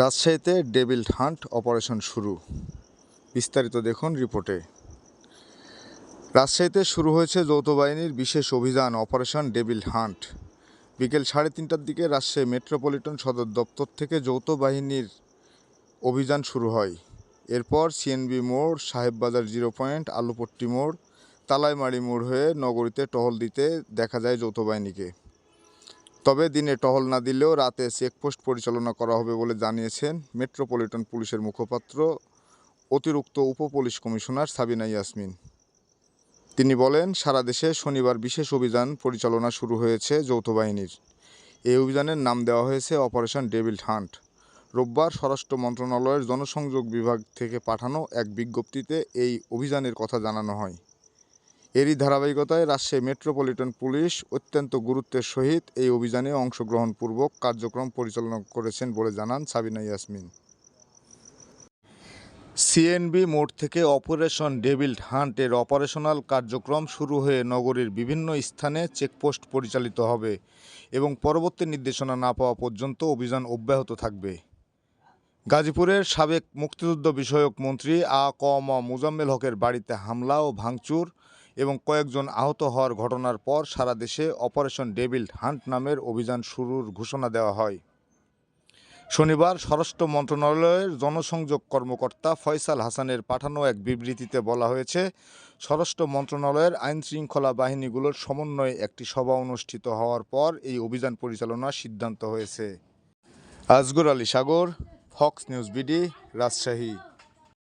রাজশাহীতে devil hunt operation শুরু। বিস্তারিত দেখুন রিপোর্টে। রাজশাহীতে শুরু হয়েছে যৌথ বাহিনীর বিশেষ অভিযান, অপারেশন ডেভিল হান্ট। বিকেল সাড়ে তিনটার দিকে রাজশাহী মেট্রোপলিটন সদর দপ্তর থেকে যৌথ বাহিনীর অভিযান শুরু হয়। এরপর সিএনবি মোড়, সাহেববাজার জিরো পয়েন্ট, আলুপট্টি মোড়, তালাইমারি মোড় হয়ে নগরীতে টহল দিতে দেখা যায় যৌথ বাহিনীকে। তবে দিনে টহল না দিলেও রাতে চেকপোস্ট পরিচালনা করা হবে বলে জানিয়েছেন মেট্রোপলিটন পুলিশের মুখপাত্র, অতিরিক্ত উপ পুলিশ কমিশনার সাবিনা ইয়াসমিন। তিনি বলেন, সারা দেশে শনিবার বিশেষ অভিযান পরিচালনা শুরু হয়েছে যৌথ বাহিনীর। এই অভিযানের নাম দেওয়া হয়েছে অপারেশন ডেভিল হান্ট। রোববার স্বরাষ্ট্র মন্ত্রণালয়ের জনসংযোগ বিভাগ থেকে পাঠানো এক বিজ্ঞপ্তিতে এই অভিযানের কথা জানানো হয়। এরই ধারাবাহিকতায় রাজশাহী মেট্রোপলিটন পুলিশ অত্যন্ত গুরুত্বের সহিত এই অভিযানে অংশগ্রহণপূর্বক কার্যক্রম পরিচালনা করেছেন বলে জানান সাবিনা ইয়াসমিন। সিএনবি মোড় থেকে অপারেশন ডেভিল হান্টের অপারেশনাল কার্যক্রম শুরু হয়ে নগরীর বিভিন্ন স্থানে চেকপোস্ট পরিচালিত হবে এবং পরবর্তী নির্দেশনা না পাওয়া পর্যন্ত অভিযান অব্যাহত থাকবে। গাজীপুরের সাবেক মুক্তিযুদ্ধ বিষয়ক মন্ত্রী আ ক ম মুজাম্মেল হকের বাড়িতে হামলা ও ভাঙচুর এবং কয়েকজন আহত হওয়ার ঘটনার পর সারা দেশে অপারেশন ডেভিল হান্ট নামের অভিযান শুরুর ঘোষণা দেওয়া হয়। শনিবার স্বরাষ্ট্র মন্ত্রণালয়ের জনসংযোগ কর্মকর্তা ফয়সাল হাসানের পাঠানো এক বিবৃতিতে বলা হয়েছে, স্বরাষ্ট্র মন্ত্রণালয়ের আইন শৃঙ্খলা বাহিনীগুলোর সমন্বয়ে একটি সভা অনুষ্ঠিত হওয়ার পর এই অভিযান পরিচালনার সিদ্ধান্ত হয়েছে। Azgar Ali Sagar, Fox News BD, Rajshahi.